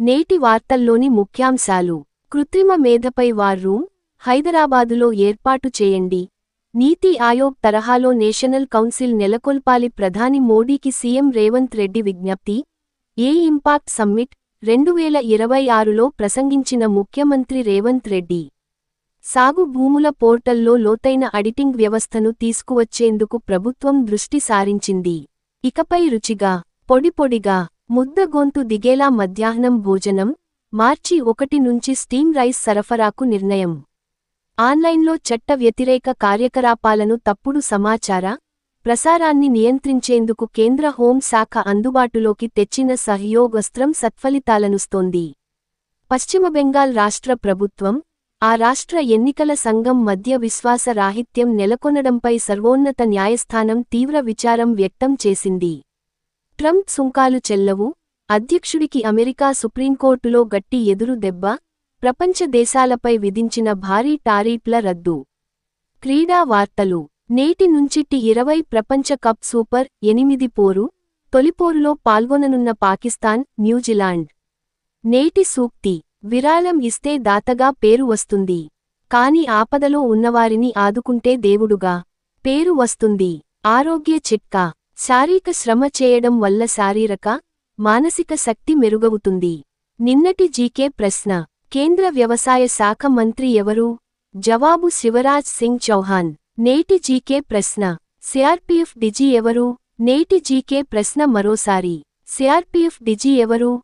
నేటి వార్తల్లోని ముఖ్యాంశాలు. కృత్రిమ మేధపై వార్ రూమ్ హైదరాబాదులో ఏర్పాటు చేయండి. నీతి ఆయోగ్ తరహాలో నేషనల్ కౌన్సిల్ నెలకొల్పాలి ప్రధాని మోడీకి సీఎం రేవంత్ రెడ్డి విజ్ఞప్తి. ఏ ఇంపాక్ట్ సమ్మిట్ రెండు వేల ఇరవై ఆరులో ప్రసంగించిన ముఖ్యమంత్రి రేవంత్ రెడ్డి. సాగు భూముల పోర్టల్లో లోతైన అడిటింగ్ వ్యవస్థను తీసుకువచ్చేందుకు ప్రభుత్వం దృష్టి సారించింది. ఇకపై రుచిగా పొడిపొడిగా ముద్ద గొంతు దిగేలా మధ్యాహ్నం భోజనం మార్చి ఒకటి నుంచి స్టీమ్ రైస్ సరఫరాకు నిర్ణయం. ఆన్లైన్లో చట్ట వ్యతిరేక కార్యకలాపాలను తప్పుడు సమాచార ప్రసారాన్ని నియంత్రించేందుకు కేంద్ర హోంశాఖ అందుబాటులోకి తెచ్చిన సహయోగస్త్రం సత్ఫలితాలనుస్తోంది. పశ్చిమ బెంగాల్ రాష్ట్ర ప్రభుత్వం ఆ రాష్ట్ర ఎన్నికల సంఘం మధ్య విశ్వాస రాహిత్యం నెలకొనడంపై సర్వోన్నత న్యాయస్థానం తీవ్ర విచారం వ్యక్తం చేసింది. ట్రంప్ సుంకాలు చెల్లవు. అధ్యక్షుడికి అమెరికా సుప్రీంకోర్టులో గట్టి ఎదురు దెబ్బ. ప్రపంచ దేశాలపై విధించిన భారీ టారీఫ్ల రద్దు. క్రీడా వార్తలు. నేటి నుంచి టి ఇరవై ప్రపంచ కప్ సూపర్ ఎనిమిది పోరు. తొలిపోరులో పాల్గొననున్న పాకిస్తాన్ న్యూజిలాండ్. నేటి సూక్తి. విరాళం ఇస్తే దాతగా పేరు వస్తుంది. కాని ఆపదలో ఉన్నవారిని ఆదుకుంటే దేవుడుగా. పేరు వస్తుంది. ఆరోగ్య చిట్కా. శారీరక శ్రమ చేయడం వల్ల శారీరక మానసిక శక్తి మెరుగవుతుంది. నిన్నటి జీకే ప్రశ్న. కేంద్ర వ్యవసాయ శాఖ మంత్రి ఎవరు? జవాబు శివరాజ్ సింగ్ చౌహాన్. నేటి జీకే ప్రశ్న. సిఆర్పీఎఫ్ డిజీ ఎవరు? నేటి జీకే ప్రశ్న మరోసారి. సిఆర్పీఎఫ్ డిజీ ఎవరు?